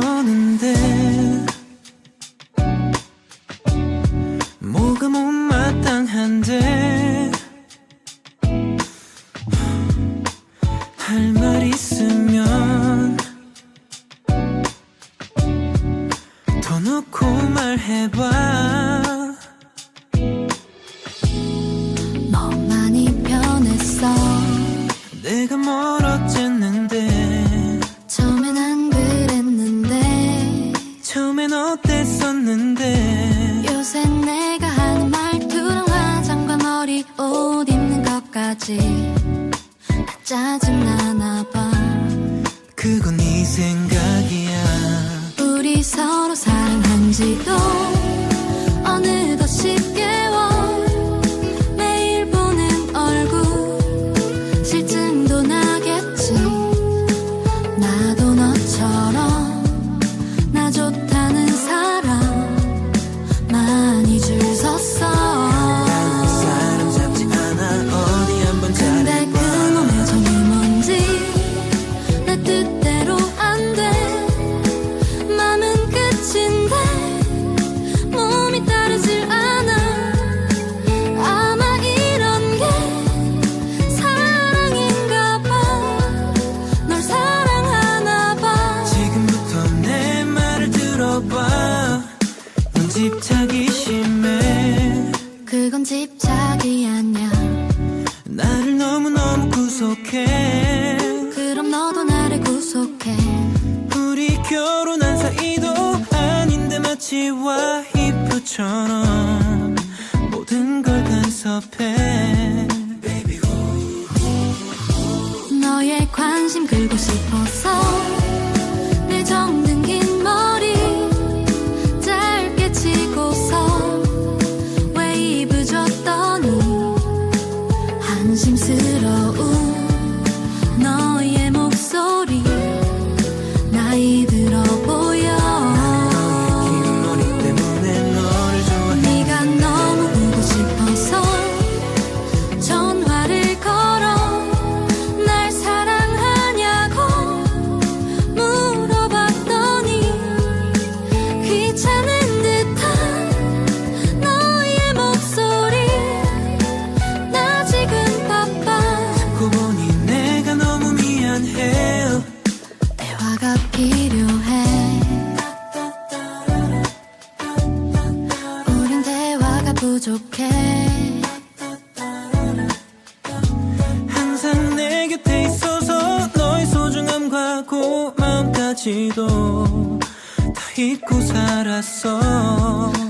그러는데 뭐가 못마땅한데 할 말 있으면 더 놓고 말해봐. 짜증나나 봐. 그건 네 생각이야. 우리 서로 사랑한지도 집착이 심해. 그건 집착이 아니야. 나를 너무너무 구속해. 그럼 너도 나를 구속해. 우리 결혼한 사이도 아닌데 마치 와이프처럼 모든 걸 간섭해. 너의 관심 끌고 싶었어. 좋게. 항상 내 곁에 있어서 너의 소중함과 고마움까지도 다 잊고 살았어.